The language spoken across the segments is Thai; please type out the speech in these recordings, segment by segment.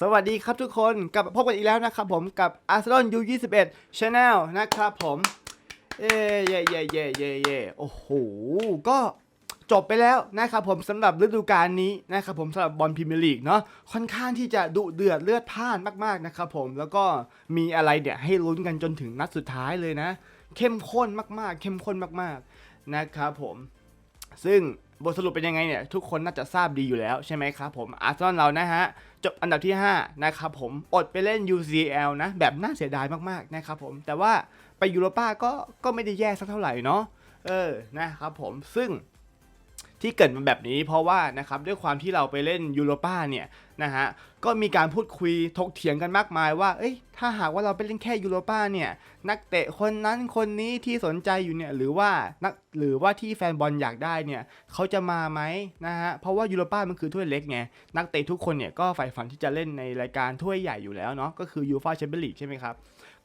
สวัสดีครับทุกคนกลับพบกันอีกแล้วนะครับผมกับ Arsenal U21 Channel นะครับผมเย่เย่เย่เย่เย่เย่โอ้โห ก็จบไปแล้วนะครับผมสำหรับฤดูกาลนี้นะครับผมสำหรับบอลพรีเมียร์ลีกเนาะค่อนข้างที่จะดุเดือดเลือดพ่านมากๆนะครับผมแล้วก็มีอะไรเนี่ยให้ลุ้นกันจนถึงนัดสุดท้ายเลยนะ เข้มข้นมากๆ เข้มข้นมากๆนะครับผม ซึ่ง บทสรุปเป็นยังไงเนี่ยทุกคนน่าจะทราบดีอยู่แล้วใช่ไหมครับผมอาร์เซนอลเรานะฮะจบอันดับที่ 5 นะครับผมอดไปเล่น UCL นะ แบบน่าเสียดายมากๆนะครับผมแต่ว่าไปยูโรป้าก็ก็ไม่ได้แย่สักเท่าไหร่เนาะเออนะครับผมซึ่ง ที่เกิดมาแบบนี้เพราะว่านะครับด้วยความที่เราไปเล่นยูโรป้าเนี่ยนะฮะก็มีการพูดคุยถกเถียงกันมากมายว่า เอ้ยถ้าหากว่าเราไปเล่นแค่ยูโรป้าเนี่ยนักเตะคนนั้นคนนี้ที่สนใจอยู่เนี่ยหรือว่านักหรือว่าที่แฟนบอลอยากได้เนี่ยเขาจะมาไหมนะฮะเพราะว่ายูโรป้ามันคือถ้วยเล็กไงนักเตะทุกคนเนี่ยก็ใฝ่ฝันที่จะเล่นในรายการถ้วยใหญ่อยู่แล้วเนาะก็คือยูฟ่าแชมเปี้ยนลีกใช่ไหมครับ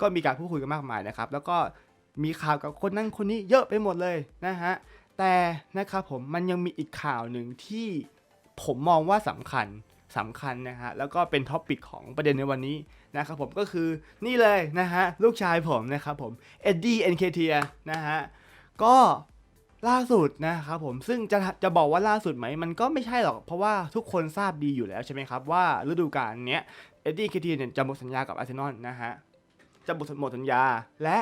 ก็มีการพูดคุยกันมากมายนะครับแล้วก็มีข่าวกับคนนั้นคนนี้เยอะไปหมดเลยนะฮะ แต่นะครับผมมันยังมีอีกข่าวหนึ่งที่ผมมองว่าสำคัญสำคัญนะฮะแล้วก็เป็นท็อปิกของประเด็นในวันนี้นะครับผมก็คือนี่เลยนะฮะลูกชายผมนะครับผมเอ็ดดี้เอ็นเคเทียนะฮะก็ล่าสุดนะครับผมซึ่งจะจะบอกว่าล่าสุดไหมมันก็ไม่ใช่หรอกเพราะว่าทุกคนทราบดีอยู่แล้วใช่ไหมครับว่าฤดูกาลเนี้ยเอ็ดดี้เคเทียเนี่ยจะหมดสัญญากับอาร์เซนอลนะฮะจะหมดหมดสัญญา และ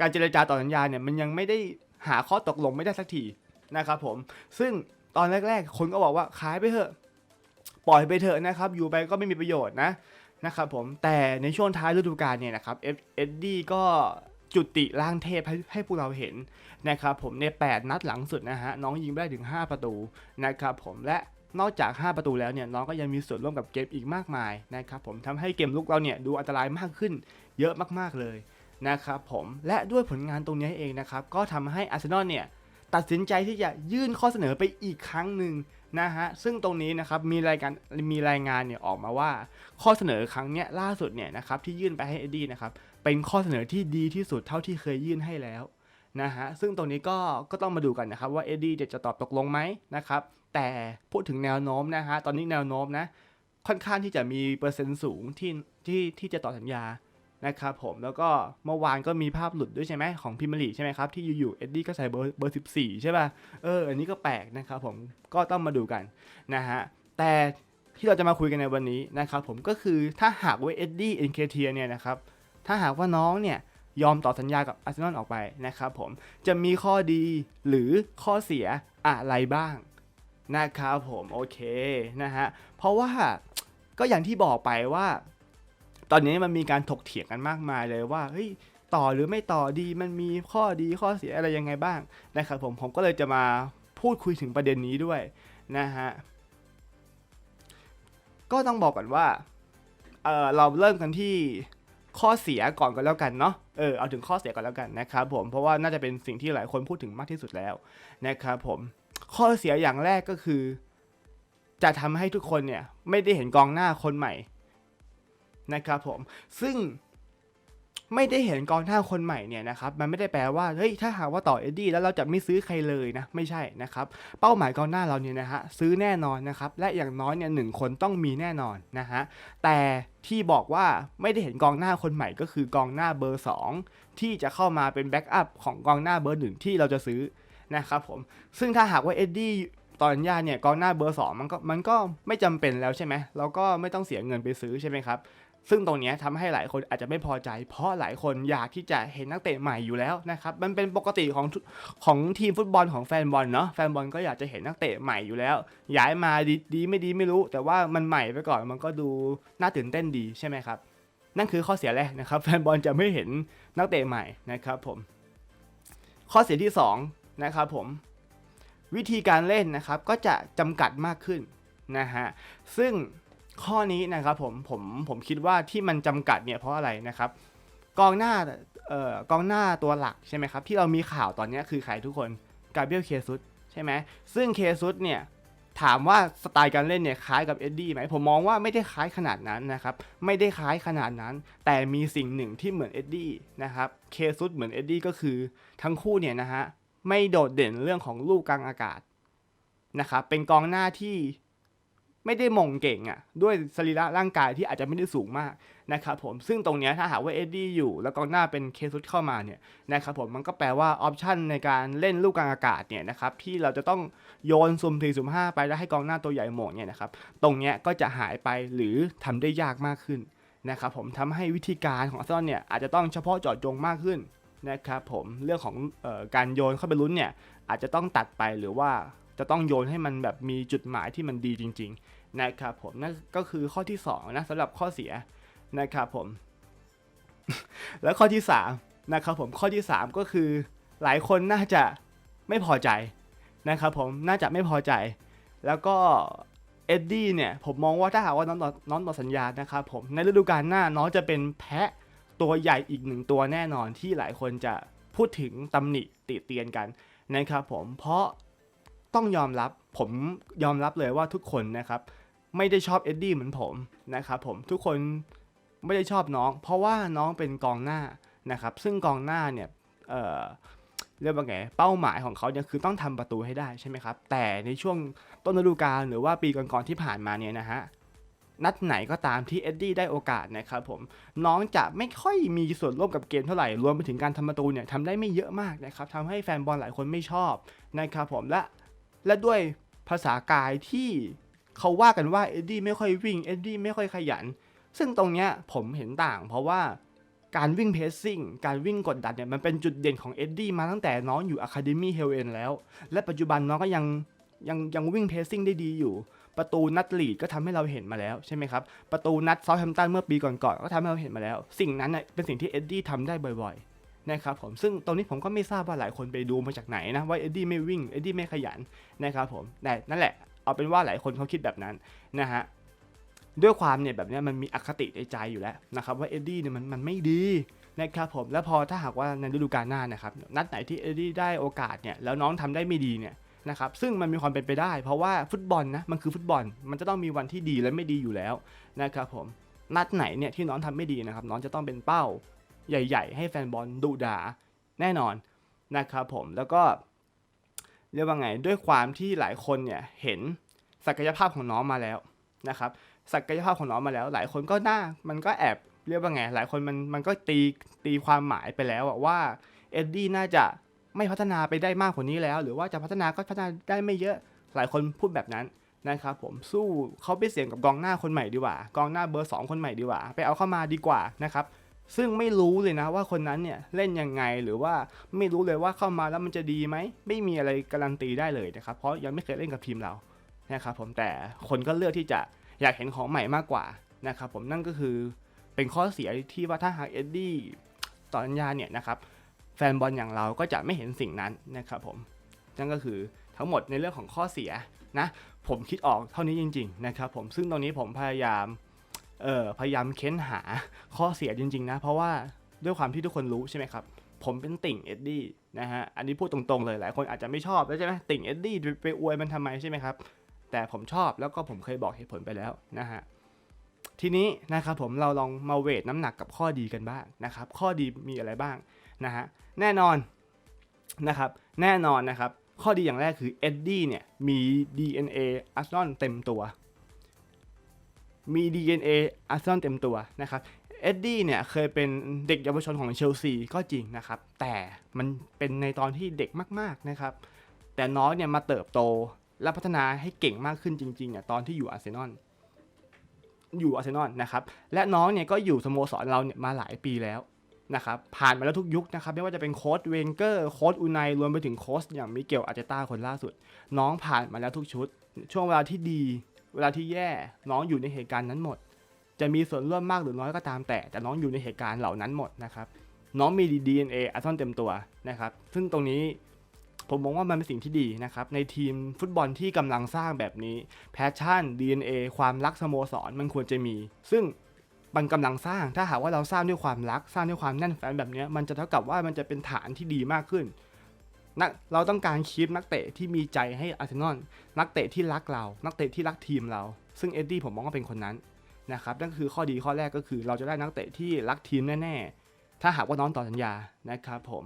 การเจรจาต่อสัญญาเนี่ยมันยังไม่ได้ หาข้อตกลงไม่ได้สักทีนะครับผมซึ่งตอนแรก ๆ คนก็บอกว่าขายไปเถอะ ปล่อยไปเถอะนะครับ อยู่ไปก็ไม่มีประโยชน์นะนะครับผมแต่ในช่วงท้ายฤดูกาลเนี่ยนะครับเอ็ดดี้ก็จุติร่างเทพให้ให้พวกเราเห็นนะครับผมใน 8 นัดหลังสุดนะฮะน้องยิงได้ถึง 5 ประตูนะครับผมและนอกจาก 5 ประตูแล้วเนี่ยน้องก็ยังมีส่วนร่วมกับเกมอีกมากมายนะครับผมทำให้เกมลุกเราเนี่ยดูอันตรายมากขึ้นเยอะมากๆเลย นะครับผมและด้วยผลงานตรงนี้เองนะครับก็ทำให้อาร์เซนอลเนี่ยตัดสินใจที่จะยื่นข้อเสนอไปอีกครั้งหนึ่งนะฮะซึ่งตรงนี้นะครับมีรายการมีรายงานเนี่ยออกมาว่าข้อเสนอครั้งเนี้ยล่าสุดเนี่ยนะครับที่ยื่นไปให้เอ็ดดี้นะครับเป็นข้อเสนอที่ดีที่สุดเท่าที่เคยยื่นให้แล้วนะฮะซึ่งตรงนี้ก็ก็ต้องมาดูกันนะครับว่าเอ็ดดี้จะตอบตกลงไหมนะครับแต่พูดถึงแนวโน้มนะฮะตอนนี้แนวโน้มนะค่อนข้างที่จะมีเปอร์เซ็นต์สูงที่ที่ที่จะต่อสัญญา นะครับผมแล้วก็เมื่อวานก็มีภาพหลุดด้วยใช่ไหมของพิมลีใช่ไหมครับที่อยู่ๆเอ็ดดี้ก็ใส่เบอร์เบอร์สิบสี่ใช่ป่ะเอออันนี้ก็แปลกนะครับผมก็ต้องมาดูกันนะฮะแต่ที่เราจะมาคุยกันในวันนี้นะครับผมก็คือถ้าหากว่าเอ็ดดี้เอ็นเคเทียเนี่ยนะครับถ้าหากว่าน้องเนี่ยยอมต่อสัญญากับอาร์เซนอลออกไปนะครับผมจะมีข้อดีหรือข้อเสียอะไรบ้างนะครับผมโอเคนะฮะเพราะว่าก็อย่างที่บอกไปว่า ตอนนี้มันมีการถกเถียงกันมากมายเลยว่าเฮ้ยต่อหรือไม่ต่อดีมันมีข้อดีข้อเสียอะไรยังไงบ้างนะครับผมผมก็เลยจะมาพูดคุยถึงประเด็นนี้ด้วยนะฮะก็ต้องบอกก่อนว่าเออเราเริ่มกันที่ข้อเสียก่อนก็แล้วกันเนาะเออเอาถึงข้อเสียก่อนแล้วกันนะครับผมเพราะว่าน่าจะเป็นสิ่งที่หลายคนพูดถึงมากที่สุดแล้วนะครับผมข้อเสียอย่างแรกก็คือ จะทำให้ทุกคนเนี่ยไม่ได้เห็นกองหน้าคนใหม่ นะครับผม ซึ่งไม่ได้เห็นกองหน้าคนใหม่เนี่ยนะครับ มันไม่ได้แปลว่า เฮ้ย ถ้าหากว่าต่อเอ็ดดี้แล้วเราจะไม่ซื้อใครเลยนะ ไม่ใช่นะครับ เป้าหมายกองหน้าเราเนี่ยนะฮะ ซื้อแน่นอนนะครับ และอย่างน้อยเนี่ยหนึ่งคนต้องมีแน่นอนนะฮะ แต่ที่บอกว่าไม่ได้เห็นกองหน้าคนใหม่ก็คือกองหน้าเบอร์ 2 ที่จะเข้ามาเป็นแบ็กอัพของกองหน้าเบอร์หนึ่งที่เราจะซื้อนะครับผม ซึ่งถ้าหากว่าเอ็ดดี้ตอนยาเนี่ยกองหน้าเบอร์ 2 มันก็มันก็ไม่จำเป็นแล้วใช่ไหมเราก็ไม่ต้องเสียเงินไปซื้อใช่ไหมครับ ซึ่งตรงนี้ยทำให้หลายคนอาจจะไม่พอใจ เพราะหลายคนอยากที่จะเห็นนักเตะใหม่อยู่แล้วนะครับ มันเป็นปกติของของทีมฟุตบอลของแฟนบอลเนาะแฟนบอลก็อยากจะเห็นนักเตะใหม่อยู่แล้ว ย้ายมาดีดีไม่ดีไม่รู้ แต่ว่ามันใหม่ไปก่อนมันก็ดูน่าตื่นเต้นดีใช่ไหมครับ นั่นคือข้อเสียแรกนะครับ แฟนบอลจะไม่เห็นนักเตะใหม่นะครับผม ข้อเสียที่สองนะครับผมวิธีการเล่นนะครับก็จะจำกัดมากขึ้นนะฮะซึ่ง ข้อนี้นะครับผมผมผมคิดว่าที่มันจำกัดเนี่ยเพราะอะไรนะครับกองหน้าเอ่อกองหน้าตัวหลักใช่ไหมครับที่เรามีข่าวตอนนี้คือใครทุกคนกาเบียลเคซุสใช่ไหมซึ่งเคซุสเนี่ยถามว่าสไตล์การเล่นเนี่ยคล้ายกับเอ็ดดี้ไหมผมมองว่าไม่ได้คล้ายขนาดนั้นนะครับไม่ได้คล้ายขนาดนั้น แต่มีสิ่งหนึ่งที่เหมือนเอ็ดดี้นะครับเคซุสเหมือนเอ็ดดี้ก็คือทั้งคู่เนี่ยนะฮะไม่โดดเด่นเรื่องของลูกกลางอากาศนะครับเป็นกองหน้าที่ ไม่ได้มงเก่งอะ่ะด้วยสรีระร่างกายที่อาจจะไม่ได้สูงมากนะครับผมซึ่งตรงนี้ถ้าหากว่าเอ็ดดี้อยู่แล้วกองหน้าเป็นเคซุดเข้ามาเนี่ยนะครับผมมันก็แปลว่าออปชันในการเล่นลูกกลางอากาศเนี่ยนะครับที่เราจะต้องโยนซุ่มสี่ซุ่มห้าไปแล้วให้กองหน้าตัวใหญ่โหมงเนี่ยนะครับตรงนี้ก็จะหายไปหรือทำได้ยากมากขึ้นนะครับผมทำให้วิธีการของอาร์เซนอลเนี่ยอาจจะต้องเฉพาะเจาะจงมากขึ้นนะครับผมเรื่องของออการโยนเข้าไปลุ้นเนี่ยอาจจะต้องตัดไปหรือว่าจะต้องโยนให้มันแบบมีจุดหมายที่มันดีจริง นะครับผมนั่นก็คือข้อที่2นะสำหรับข้อเสียนะครับผม แล้วข้อที่3นะครับผมข้อที่ 3 ก็คือหลายคนน่าจะไม่พอใจนะครับผมน่าจะไม่พอใจ แล้วก็เอ็ดดี้เนี่ยผมมองว่าถ้าหากว่าน้องน้องต่อสัญญานะครับผมในฤดูกาลหน้าน้องจะเป็นแพะตัวใหญ่อีกหนึ่งตัวแน่นอนที่หลายคนจะพูดถึงตำหนิติเตียนกันนะครับผมเพราะต้องยอมรับผมยอมรับเลยว่าทุกคนนะครับ ไม่ได้ชอบเอ็ดดี้เหมือนผมนะครับผมทุกคนไม่ได้ชอบน้อง เพราะว่าน้องเป็นกองหน้านะครับซึ่งกองหน้าเนี่ยเออเรียกว่าไงเป้าหมายของเขาเนี่ยคือต้องทำประตูให้ได้ใช่ไหมครับ แต่ในช่วงต้นฤดูกาลหรือว่าปีก่อนๆที่ผ่านมาเนี่ยนะฮะนัดไหนก็ตามที่เอ็ดดี้ได้โอกาสนะครับผมน้องจะไม่ค่อยมีส่วนร่วมกับเกมเท่าไหร่รวมไปถึงการทำประตูเนี่ยทำได้ไม่เยอะมากนะครับทำให้แฟนบอลหลายคนไม่ชอบนะครับผมและและด้วยภาษากายที่ เขาว่ากันว่าเอ็ดดี้ไม่ค่อยวิ่งเอ็ดดี้ไม่ค่อยขยัน ซึ่งตรงเนี้ยผมเห็นต่าง เพราะว่าการวิ่งเพสซิ่งการวิ่งกดดันเนี่ยมันเป็นจุดเด่นของเอ็ดดี้มาตั้งแต่น้องอยู่อะคาเดมี่เฮลเอนแล้ว และปัจจุบันน้องก็ยังยังยังวิ่งเพสซิ่งได้ดีอยู่ ประตูนัดลีดก็ทำให้เราเห็นมาแล้วใช่ไหมครับ ประตูนัดเซาท์แฮมป์ตันเมื่อปีก่อนๆก็ทำให้เราเห็นมาแล้ว สิ่งนั้นเป็นสิ่งที่เอ็ดดี้ทำได้บ่อยๆนะครับผมซึ่งตรงนี้ผมก็ไม่ทราบว่าหลายคนไปดูมาจากไหนนะว่าเอ็ดดี้ไม่วิ่งเอ็ดดี้ไม่ขยันนะครับผมแต่นั่นแหละ เอาเป็นว่าหลายคนเขาคิดแบบนั้นนะฮะด้วยความเนี่ยแบบเนี้ยมันมีอคติในใจอยู่แล้วนะครับว่าเอ็ดดี้เนี่ยมันมันไม่ดีนะครับผมแล้วพอถ้าหากว่าในฤดูกาลหน้านะครับนัดไหนที่เอ็ดดี้ได้โอกาสเนี่ยแล้วน้องทำได้ไม่ดีเนี่ยนะครับซึ่งมันมีความเป็นไปได้ เพราะว่าฟุตบอลนะมันคือฟุตบอล มันจะต้องมีวันที่ดีและไม่ดีอยู่แล้วนะครับผมนัดไหนเนี่ยที่น้องทำไม่ดีนะครับน้องจะต้องเป็นเป้าใหญ่ ๆ ให้แฟนบอลดุด่าแน่นอนนะครับผมแล้วก็ เรียกว่าไงด้วยความที่หลายคนเนี่ยเห็นศักยภาพของน้องมาแล้วนะครับศักยภาพของน้องมาแล้ว หลายคนก็น่ามันก็แอบเรียกว่าไงหลายคนมันมันก็ตีตีความหมายไปแล้วว่าเอ็ดดี้น่าจะไม่พัฒนาไปได้มากกว่านี้แล้ว หรือว่าจะพัฒนาก็พัฒนาได้ไม่เยอะหลายคนพูดแบบนั้นนะครับผมสู้เขาไปเสี่ยงกับกองหน้าคนใหม่ดีกว่ากองหน้าเบอร์สองคนใหม่ดีกว่า ไปเอาเข้ามาดีกว่านะครับ ซึ่งไม่รู้เลยนะว่าคนนั้นเนี่ยเล่นยังไงหรือว่าไม่รู้เลยว่าเข้ามาแล้วมันจะดีไหม ไม่มีอะไรการันตีได้เลยนะครับ เพราะยังไม่เคยเล่นกับทีมเรานะครับผมแต่คนก็เลือกที่จะอยากเห็นของใหม่มากกว่านะครับผมนั่นก็คือเป็นข้อเสียที่ว่าถ้าหากเอ็ดดี้ต่อสัญญาเนี่ยนะครับแฟนบอลอย่างเราก็จะไม่เห็นสิ่งนั้นนะครับผมนั่นก็คือทั้งหมดในเรื่องของข้อเสียนะผมคิดออกเท่านี้จริง ๆ นะครับผมซึ่งตรงนี้ผมพยายาม พยายามเค้นหาข้อเสียจริงๆนะ เพราะว่าด้วยความที่ทุกคนรู้ใช่ไหมครับ ผมเป็นติ่งเอ็ดดี้นะฮะ อันนี้พูดตรงๆเลยหลายคนอาจจะไม่ชอบแล้วใช่ไหมติ่งเอ็ดดี้ไปอวยมันทำไมใช่ไหมครับ แต่ผมชอบแล้วก็ผมเคยบอกเหตุผลไปแล้วนะฮะ ทีนี้นะครับผมเราลองมาเวทน้ำหนักกับข้อดีกันบ้างนะครับ ข้อดีมีอะไรบ้างนะฮะ แน่นอนนะครับ แน่นอนนะครับ ข้อดีอย่างแรกคือเอ็ดดี้เนี่ยมี DNA อาร์ซอลเต็มตัว มี DNA อาร์เซนอลเต็มตัวนะครับเอ็ดดี้เนี่ยเคยเป็นเด็กเยาวชนของเชลซีก็จริงนะครับ แต่มันเป็นในตอนที่เด็กมากๆนะครับ แต่น้องเนี่ยมาเติบโตและพัฒนาให้เก่งมากขึ้นจริงๆเนี่ยตอนที่อยู่อาร์เซนอลอยู่อาร์เซนอลนะครับ และน้องเนี่ยก็อยู่สโมสรเราเนี่ยมาหลายปีแล้วนะครับผ่านมาแล้วทุกยุคนะครับไม่ว่าจะเป็นโค้ชเวนเกอร์โค้ชอูไนรวมไปถึงโค้ชอย่างมิเกลอาร์เจต้าคนล่าสุด น้องผ่านมาแล้วทุกชุด ช่วงเวลาที่ดี เวลาที่แย่น้องอยู่ในเหตุการณ์นั้นหมด จะมีส่วนร่วมมากหรือน้อยก็ตามแต่ แต่น้องอยู่ในเหตุการณ์เหล่านั้นหมดนะครับน้องมี DNA อาร์เซนอลเต็มตัวนะครับ ซึ่งตรงนี้ผมมองว่ามันเป็นสิ่งที่ดีนะครับ ในทีมฟุตบอลที่กำลังสร้างแบบนี้แพชชั่น DNA ความรักสโมสรมันควรจะมี ซึ่งมันกำลังสร้างถ้าหากว่าเราสร้างด้วยความรักสร้างด้วยความแน่นแฟ้นแบบนี้มันจะเท่ากับว่ามันจะเป็นฐานที่ดีมากขึ้น นักเราต้องการคีปนักเตะที่มีใจให้อาร์เซนอลนักเตะที่รักเรา นักเตะที่รักทีมเรา ซึ่งเอ็ดดี้ผมมองว่าเป็นคนนั้นนะครับนั่นคือข้อดีข้อแรกก็คือเราจะได้นักเตะที่รักทีมแน่ๆ ถ้าหากว่าน้องต่อสัญญานะครับผม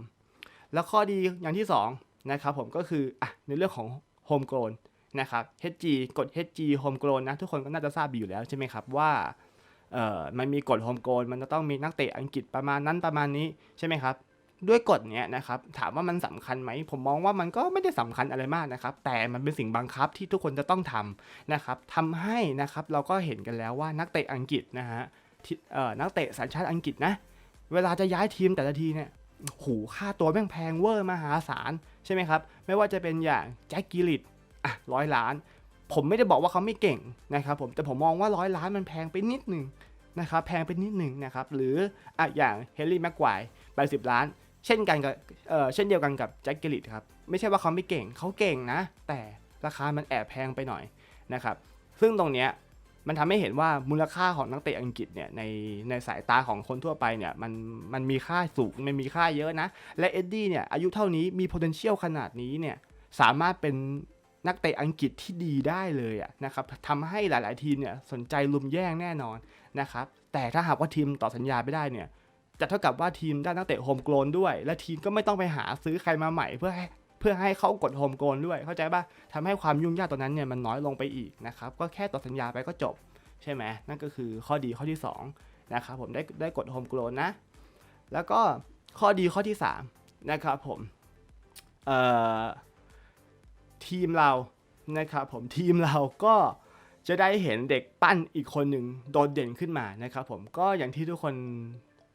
แล้วข้อดีอย่างที่2นะครับผมก็คืออะในเรื่องของโฮมโกลนนะครับ HG กฎ HG homegrown นะทุกคนก็น่าจะทราบอยู่แล้วใช่ไหมครับว่าเอ่อมันมีกฎ homegrown มันจะต้องมีนักเตะอังกฤษประมาณนั้นประมาณนี้ใช่ไหมครับ ด้วยกฎเนี้ยนะครับถามว่ามันสำคัญไหมผมมองว่ามันก็ไม่ได้สำคัญอะไรมากนะครับ แต่มันเป็นสิ่งบังคับที่ทุกคนจะต้องทำนะครับทำให้นะครับเราก็เห็นกันแล้วว่านักเตะอังกฤษนะฮะที่เอ่อนักเตะสัญชาติอังกฤษนะเวลาจะย้ายทีมแต่ละทีเนี่ยโหค่าตัวแม่งแพงเวอร์มหาศาลใช่ไหมครับ ไม่ว่าจะเป็นอย่างแจ็คกิลิตอะร้อยล้าน ผมไม่ได้บอกว่าเขาไม่เก่งนะครับผมแต่ผมมองว่าร้อยล้านมันแพงไปนิดหนึ่งนะครับแพงไปนิดหนึ่งนะครับหรืออะอย่างเฮนรี่แม็กควายใบสิบล้าน เช่นกันกับเออเช่นเดียวกันกับแจ็คกิลิตครับ ไม่ใช่ว่าเขาไม่เก่งเขาเก่งนะ แต่ราคามันแอบแพงไปหน่อยนะครับ ซึ่งตรงเนี้ยมันทำให้เห็นว่ามูลค่าของนักเตะอังกฤษเนี่ยในในสายตาของคนทั่วไปเนี่ยมันมันมีค่าสูงมันมีค่าเยอะนะ และเอ็ดดี้เนี่ยอายุเท่านี้มี potential ขนาดนี้เนี่ยสามารถเป็นนักเตะอังกฤษที่ดีได้เลยอะนะครับทำให้หลาย ๆ ทีมเนี่ยสนใจลุมแย่งแน่นอนนะครับแต่ถ้าหากว่าทีมต่อสัญญาไม่ได้เนี่ย จะเท่ากับว่าทีมได้นักเตะโฮมโกลนด้วย และทีมก็ไม่ต้องไปหาซื้อใครมาใหม่เพื่อให้เพื่อให้เขากดโฮมโกลนด้วย เข้าใจป่ะทำให้ความยุ่งยากตรงนั้นเนี่ยมันน้อยลงไปอีกนะครับ ก็แค่ต่อสัญญาไปก็จบ ใช่ไหมนั่นก็คือข้อดีข้อที่2นะครับผมได้ได้กดโฮมโกลนนะ แล้วก็ข้อดีข้อที่3นะครับผมเอ่อทีมเรานะครับผมทีมเราก็จะได้เห็นเด็กปั้นอีกคนหนึ่งโดดเด่นขึ้นมานะครับผมก็อย่างที่ทุกคน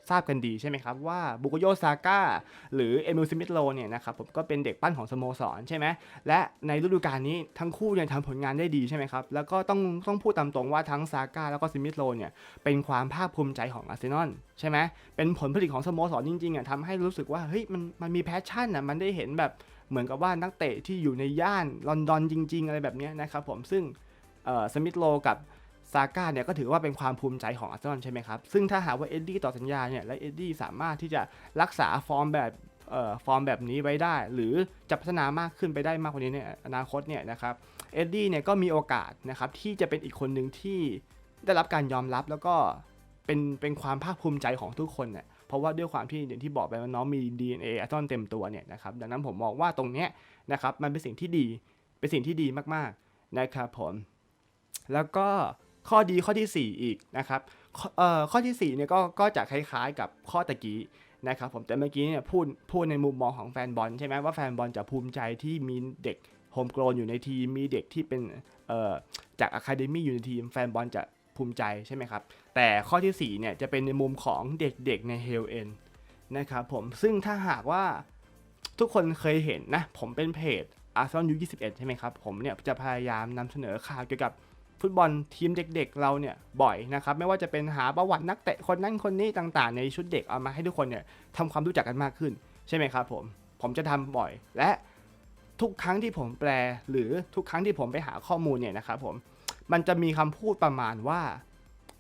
ทราบกันดีใช่ไหมครับว่าบุกโยซาก้าหรือเอมิลซิมิธโลเนี่ยนะครับผมก็เป็นเด็กปั้นของสโมสรใช่ไหมและในฤดูกาลนี้ทั้งคู่เนี่ยทำผลงานได้ดีใช่ไหมครับแล้วก็ต้องต้องพูดตามตรงว่าทั้งซาก้าแล้วก็ซิมิธโลเนี่ยเป็นความภาคภูมิใจของอาร์เซนอลใช่ไหมเป็นผลผลิตของสโมสรจริงๆอะทำให้รู้สึกว่าเฮ้ยมันมันมีแพชชั่นอะมันได้เห็นแบบเหมือนกับว่านักเตะที่อยู่ในย่านลอนดอนจริง ๆ อะไรแบบเนี้ยนะครับผมซึ่งเอ่อสมิธโลกับ ซาก้าเนี่ยก็ถือว่าเป็นความภูมิใจของอาร์เซนอลใช่ไหมครับ ซึ่งถ้าหากว่าเอ็ดดี้ต่อสัญญาเนี่ยและเอ็ดดี้สามารถที่จะรักษาฟอร์มแบบเอ่อฟอร์มแบบนี้ไว้ได้ หรือจะพัฒนามากขึ้นไปได้มากกว่านี้ในอนาคตเนี่ยนะครับเอ็ดดี้เนี่ยก็มีโอกาสนะครับที่จะเป็นอีกคนหนึ่งที่ได้รับการยอมรับแล้วก็เป็นเป็นความภาคภูมิใจของทุกคนเนี่ยเพราะว่าด้วยความที่อย่างที่บอกไปว่าน้องมี DNA อาร์เซนอลเต็มตัวเนี่ยนะครับดังนั้นผมมองว่าตรงเนี้ยนะครับมันเป็นสิ่งที่ดีเป็นสิ่งที่ดีมากๆนะครับผมแล้วก็ ข้อดีข้อทีสี่ 4 อีกนะครับข้อเอ่อข้อที่4เนี่ยก็ก็จะคล้ายๆกับข้อตะกี้นะครับผมแต่เมื่อกี้เนี่ยพูดพูดในมุมมองของแฟนบอลใช่ไหมว่าแฟนบอลจะภูมิใจที่มีเด็กโฮมโกลนอยู่ในทีมมีเด็กที่เป็นจากอะคาเดมี่อยู่ในทีมแฟนบอลจะภูมิใจใช่ไหมครับ แต่ข้อทีสี่4เนี่ยจะเป็นในมุมของเด็กๆในเฮลเอ็นนะครับผมซึ่งถ้าหากว่าทุกคนเคยเห็นนะ ผมเป็นเพจอาร์ซอนยู21 ใช่ไหมครับ ผมเนี่ยจะพยายามนำเสนอข่าวเกี่ยวกับ ฟุตบอลทีมเด็กๆ เราเนี่ยบ่อยนะครับไม่ว่าจะเป็นหาประวัตินักเตะคนนั้นคนนี้ต่างๆ ในชุดเด็กเอามาให้ทุกคนเนี่ยทำความรู้จักกันมากขึ้น ใช่ไหมครับผมผมจะทำบ่อย และทุกครั้งที่ผมแปลหรือทุกครั้งที่ผมไปหาข้อมูลเนี่ยนะครับผมมันจะมีคำพูดประมาณว่า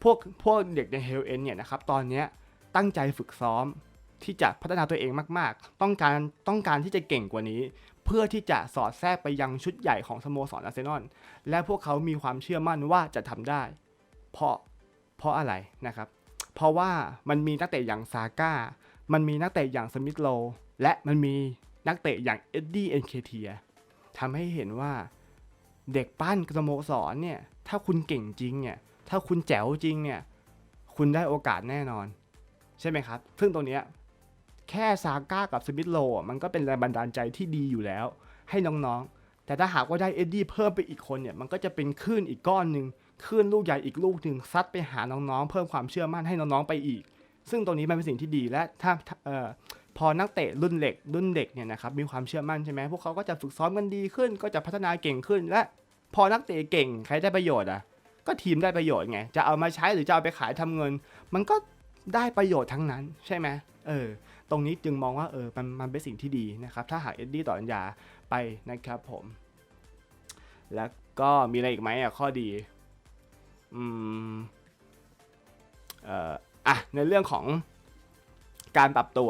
พวกพวกเด็กในเฮลเอ็นเนี่ยนะครับตอนนี้ตั้งใจฝึกซ้อมที่จะพัฒนาตัวเองมากๆ ต้องการต้องการที่จะเก่งกว่านี้ เพื่อที่จะสอดแทรกไปยังชุดใหญ่ของสโมสรอาร์เซนอลและพวกเขามีความเชื่อมั่นว่าจะทำได้ เพราะเพราะอะไรนะครับ เพราะว่ามันมีนักเตะอย่างซาก้า มันมีนักเตะอย่างสมิธโล และมันมีนักเตะอย่างเอ็ดดี้เอ็นเคเทียทำให้เห็นว่าเด็กปั้นสโมสรเนี่ย ถ้าคุณเก่งจริงเนี่ย ถ้าคุณแจ๋วจริงเนี่ย คุณได้โอกาสแน่นอน ใช่ไหมครับ ซึ่งตรงนี้ แค่ซาก้ากับสมิธโล่มันก็เป็นแรงบันดาลใจที่ดีอยู่แล้ว ให้น้องๆ แต่ถ้าหากว่าได้เอ็ดดี้เพิ่มไปอีกคนเนี่ยมันก็จะเป็นคลื่นอีกก้อนหนึ่งคลื่นลูกใหญ่อีกลูกหนึ่งซัดไปหาน้องๆ เพิ่มความเชื่อมั่นให้น้องๆไปอีก ซึ่งตรงนี้มันเป็นสิ่งที่ดีและถ้าเอ่อพอนักเตะรุ่นเล็กรุ่นเด็กเนี่ยนะครับมีความเชื่อมั่นใช่ไหมพวกเขาก็จะฝึกซ้อมกันดีขึ้น ก็จะพัฒนาเก่งขึ้น และพอนักเตะเก่งใครได้ประโยชน์อะก็ทีมได้ประโยชน์ไงจะเอามาใช้หรือจะเอาไปขายทำเงิน มันก็ได้ประโยชน์ทั้งนั้นใช่ไหมเออ ตรงนี้จึงมองว่าเออมันมันเป็นสิ่งที่ดีนะครับ ถ้าหากเอ็ดดี้ต่อสัญญาไปนะครับผม แล้วก็มีอะไรอีกไหมอะข้อดีอืมเอ่ออะในเรื่องของการปรับตัว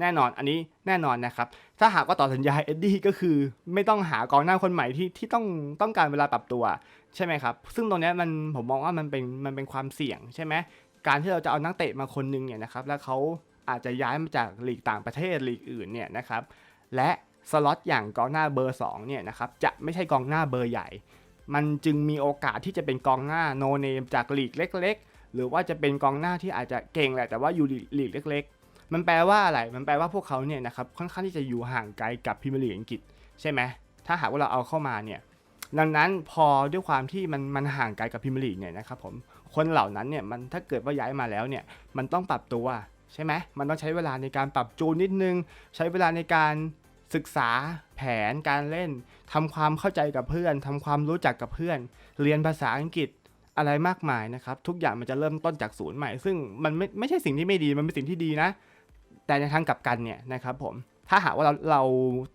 แน่นอนอันนี้แน่นอนนะครับ ถ้าหากว่าต่อสัญญาเอ็ดดี้ก็คือไม่ต้องหากองหน้าคนใหม่ที่ที่ต้องต้องการเวลาปรับตัวใช่ไหมครับ ซึ่งตรงนี้มันผมมองว่ามันเป็นมันเป็นความเสี่ยงใช่ไหมการที่เราจะเอานักเตะมาคนหนึงเนี่ยนะครับ แล้วเขา อาจจะย้ายมาจากลีกต่างประเทศลีกอื่นเนี่ยนะครับและสล็อตอย่างกองหน้าเบอร์2เนี่ยนะครับจะไม่ใช่กองหน้าเบอร์ใหญ่ มันจึงมีโอกาสที่จะเป็นกองหน้าโนเนมจากลีกเล็ก ๆ หรือว่าจะเป็นกองหน้าที่อาจจะเก่งแหละแต่ว่าอยู่ลีกเล็ก ๆ มันแปลว่าอะไร มันแปลว่าพวกเขาเนี่ยนะครับค่อนข้างที่จะอยู่ห่างไกลกับพรีเมียร์ลีกอังกฤษใช่ไหมถ้าหากว่าเราเอาเข้ามาเนี่ยดังนั้นพอด้วยความที่มันมันห่างไกลกับพรีเมียร์ลีกเนี่ยนะครับผมคนเหล่านั้นเนี่ยมันถ้าเกิดว่าย้ายมาแล้วเนี่ยมันต้องปรับตัว ใช่ไหมมันต้องใช้เวลาในการปรับจูนนิดนึง ใช้เวลาในการศึกษาแผนการเล่นทำความเข้าใจกับเพื่อนทำความรู้จักกับเพื่อน เรียนภาษาอังกฤษอะไรมากมายนะครับ ทุกอย่างมันจะเริ่มต้นจากศูนย์ใหม่ ซึ่งมันไม่ไม่ใช่สิ่งที่ไม่ดีมันเป็นสิ่งที่ดีนะ แต่ในทางกลับกันเนี่ยนะครับผมถ้าหากว่าเราเรา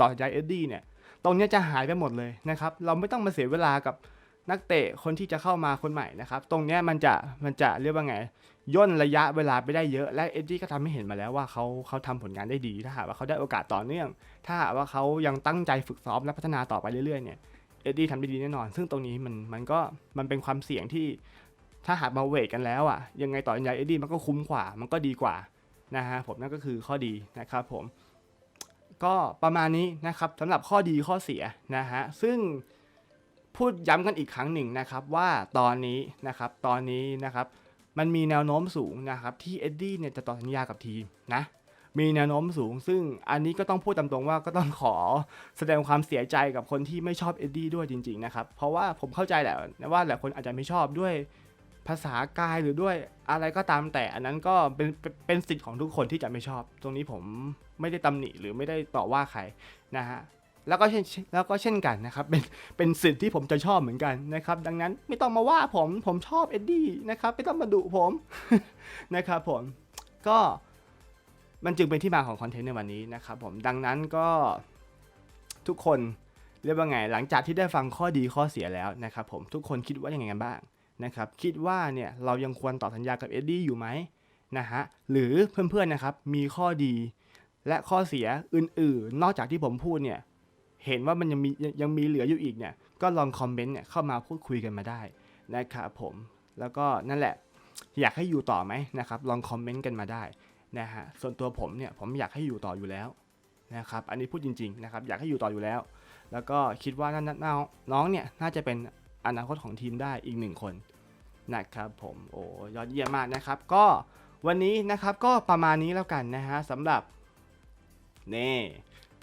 ต่อใจเอ็ดดี้เนี่ยตรงนี้จะหายไปหมดเลยนะครับ เราไม่ต้องมาเสียเวลากับ นักเตะคนที่จะเข้ามาคนใหม่นะครับ ตรงเนี้ยมันจะมันจะเรียกว่าไงย่นระยะเวลาไปได้เยอะ และเอ็ดดี้ก็ทำให้เห็นมาแล้วว่าเขาเขาทำผลงานได้ดี ถ้าหากว่าเขาได้โอกาสต่อเนื่อง ถ้าหากว่าเขายังตั้งใจฝึกซ้อมและพัฒนาต่อไปเรื่อยๆเนี่ยเอ็ดดี้ทำได้ดีแน่นอน ซึ่งตรงนี้มันมันก็มันเป็นความเสี่ยงที่ถ้าหากมาเวทกันแล้วอะยังไงต่อยังไงเอ็ดดี้มันก็คุ้มกว่า มันก็ดีกว่านะฮะผมนั่นก็คือข้อดีนะครับผม ก็ประมาณนี้นะครับสำหรับข้อดีข้อเสียนะฮะซึ่ง พูดย้ำกันอีกครั้งหนึ่งนะครับว่าตอนนี้นะครับตอนนี้นะครับมันมีแนวโน้มสูงนะครับที่เอ็ดดี้เนี่ยจะต่อสัญญากับทีมนะมีแนวโน้มสูง ซึ่งอันนี้ก็ต้องพูดตามตรงว่าก็ต้องขอแสดงความเสียใจกับคนที่ไม่ชอบเอ็ดดี้ด้วยจริงๆนะครับเพราะว่าผมเข้าใจแหละว่าหลายคนอาจจะไม่ชอบด้วยภาษากายหรือด้วยอะไรก็ตามแต่อันนั้นก็เป็นเป็นเป็นสิทธิ์ของทุกคนที่จะไม่ชอบ ตรงนี้ผมไม่ได้ตำหนิหรือไม่ได้ต่อว่าใครนะฮะ แล้วก็เช่นแล้วก็เช่นกันนะครับเป็นเป็นสิทธิ์ที่ผมจะชอบเหมือนกันนะครับดังนั้นไม่ต้องมาว่าผมผมชอบเอ็ดดี้นะครับไม่ต้องมาดุผมนะครับผมก็มันจึงเป็นที่มาของคอนเทนต์ในวันนี้นะครับผมดังนั้นก็ทุกคนเรียกว่าไงหลังจากที่ได้ฟังข้อดีข้อเสียแล้วนะครับผมทุกคนคิดว่ายังไงกันบ้างนะครับคิดว่าเนี่ยเรายังควรต่อสัญญากับเอ็ดดี้อยู่ไหมนะฮะหรือเพื่อนๆนะครับมีข้อดีและข้อเสียอื่นๆ นอกจากที่ผมพูดเนี่ย เห็นว่ามันยังมียังมีเหลืออยู่อีกเนี่ย ก็ลองคอมเมนต์เนี่ยเข้ามาพูดคุยกันมาได้นะครับผม แล้วก็นั่นแหละ อยากให้อยู่ต่อไหมนะครับ ลองคอมเมนต์กันมาได้นะฮะ ส่วนตัวผมเนี่ยผมอยากให้อยู่ต่ออยู่แล้วนะครับ อันนี้พูดจริงๆนะครับ อยากให้อยู่ต่ออยู่แล้ว แล้วก็คิดว่าน่าน่าน้องเนี่ยน่าจะเป็นอนาคตของทีมได้อีกหนึ่งคนนะครับผมโอ้ยอดเยี่ยมมากนะครับ ก็วันนี้นะครับก็ประมาณนี้แล้วกันนะฮะสำหรับนี่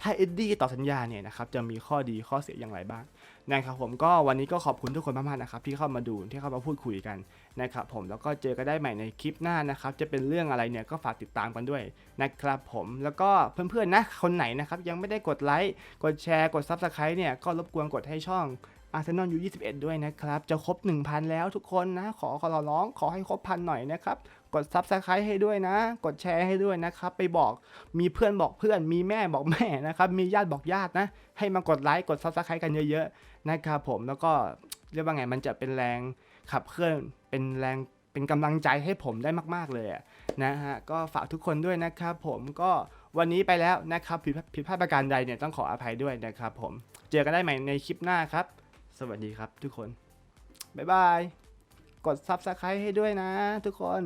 ถ้าเอ็ดดี้ต่อสัญญาเนี่ยนะครับจะมีข้อดีข้อเสียอย่างไรบ้างนะครับผมก็วันนี้ก็ขอบคุณทุกคนมากๆนะครับที่เข้ามาดูที่เข้ามาพูดคุยกันนะครับผมแล้วก็เจอกันได้ใหม่ในคลิปหน้านะครับจะเป็นเรื่องอะไรเนี่ยก็ฝากติดตามกันด้วยนะครับผมแล้วก็เพื่อนๆนะคนไหนนะครับยังไม่ได้กดไลค์กดแชร์กด Subscribe เนี่ยก็รบกวนกดให้ช่อง Arsenal U21 ด้วยนะครับ จะครบ 1,000 แล้วทุกคนนะ ขอขอร้องขอให้ครบพันหน่อยนะครับ กด Subscribe ให้ด้วยนะ กดแชร์ให้ด้วยนะครับ ไปบอกมีเพื่อนบอกเพื่อน มีแม่บอกแม่นะครับ มีญาติบอกญาตินะ ให้มากดไลค์กด Subscribe กันเยอะๆนะครับผมแล้วก็เรียกว่าไงมันจะเป็นแรงขับเคลื่อนเป็นแรงเป็นกำลังใจให้ผมได้มาก ๆ เลยนะฮะก็ฝากทุกคนด้วยนะครับผมก็วันนี้ไปแล้วนะครับผิดพลาดประการใดเนี่ยต้องขออภัยด้วยนะครับผมเจอกันได้ใหม่ในคลิปหน้าครับ วัสดีครับทุกคน บ๊ายบาย กด Subscribe ให้ด้วยนะทุกคน